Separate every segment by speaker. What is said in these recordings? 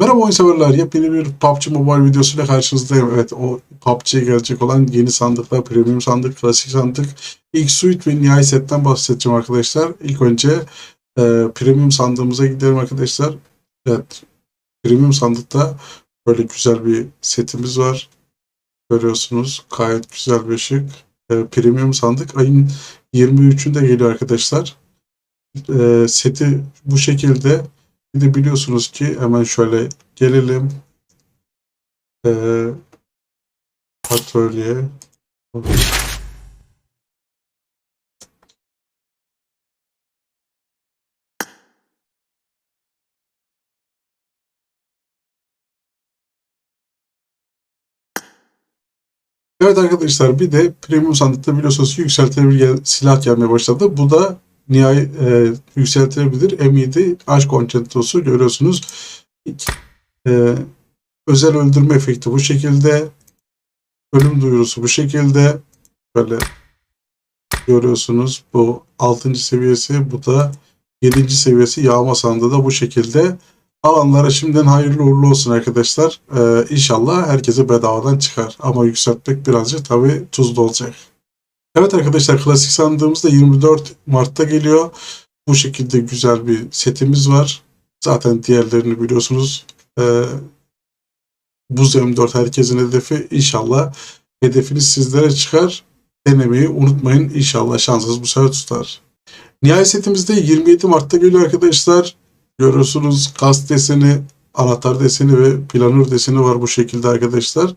Speaker 1: Merhaba oyun severler. Yepyeni bir PUBG Mobile videosuyla karşınızdayım. Evet o PUBG'ye gelecek olan yeni sandıklar, premium sandık, klasik sandık, ilk suite ve nihai setten bahsedeceğim arkadaşlar. İlk önce e, premium sandığımıza gidelim arkadaşlar. Evet premium sandıkta böyle güzel bir setimiz var. Görüyorsunuz gayet güzel bir şık. E, premium sandık ayın 23'ünde geliyor arkadaşlar. E, seti bu şekilde bir de biliyorsunuz ki hemen şöyle gelelim. Ee, atölye. Evet arkadaşlar bir de premium sandıkta biliyorsunuz yükseltilebilir silah gelmeye başladı. Bu da nihai e, yükseltilebilir M7 aşk konçentrosu görüyorsunuz. E, özel öldürme efekti bu şekilde. Ölüm duyurusu bu şekilde. Böyle görüyorsunuz. Bu 6. seviyesi bu da 7. seviyesi yağma sandığı da bu şekilde. Alanlara şimdiden hayırlı uğurlu olsun arkadaşlar. Ee, inşallah herkese bedavadan çıkar. Ama yükseltmek birazcık tabii tuzlu olacak. Evet arkadaşlar klasik sandığımız da 24 Mart'ta geliyor. Bu şekilde güzel bir setimiz var. Zaten diğerlerini biliyorsunuz. Ee, Buz M4 herkesin hedefi. İnşallah hedefiniz sizlere çıkar. Denemeyi unutmayın. İnşallah şansınız bu sefer tutar. Nihai setimizde 27 Mart'ta geliyor arkadaşlar. Görüyorsunuz gaz deseni, anahtar deseni ve planör deseni var bu şekilde arkadaşlar.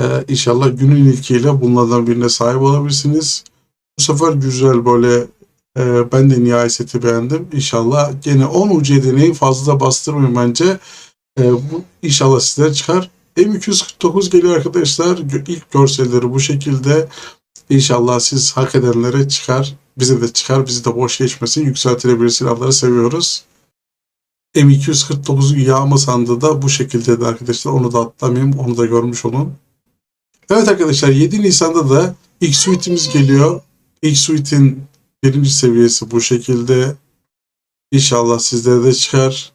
Speaker 1: Ee, inşallah günün ilkiyle bunlardan birine sahip olabilirsiniz. Bu sefer güzel böyle e, ben de nihai seti beğendim. İnşallah gene 10 UC deneyin fazla bastırmayın bence. E, bu inşallah sizlere çıkar. M249 geliyor arkadaşlar. İlk görselleri bu şekilde. İnşallah siz hak edenlere çıkar. Bize de çıkar. Bizi de boş geçmesin. Yükseltilebilir silahları seviyoruz. M249 yağma sandığı da bu şekilde de arkadaşlar. Onu da atlamayayım. Onu da görmüş olun. Evet arkadaşlar 7 Nisan'da da ilk suite'imiz geliyor. İlk suite'in birinci seviyesi bu şekilde. İnşallah sizlere de çıkar.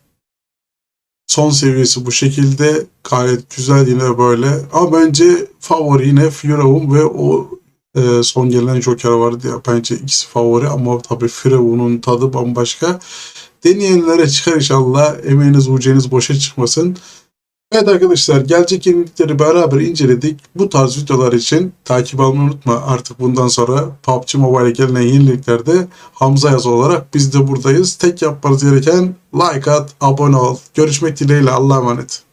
Speaker 1: Son seviyesi bu şekilde. Gayet güzel yine böyle. Ama bence favori yine Firavun ve o e, son gelen Joker vardı ya. Bence ikisi favori ama tabii Firavun'un tadı bambaşka. Deneyenlere çıkar inşallah. Emeğiniz uceniz boşa çıkmasın. Evet arkadaşlar gelecek yenilikleri beraber inceledik. Bu tarz videolar için takip almayı unutma. Artık bundan sonra PUBG Mobile'e gelen yeniliklerde Hamza Yaz olarak biz de buradayız. Tek yapmanız gereken like at, abone ol. Görüşmek dileğiyle Allah'a emanet.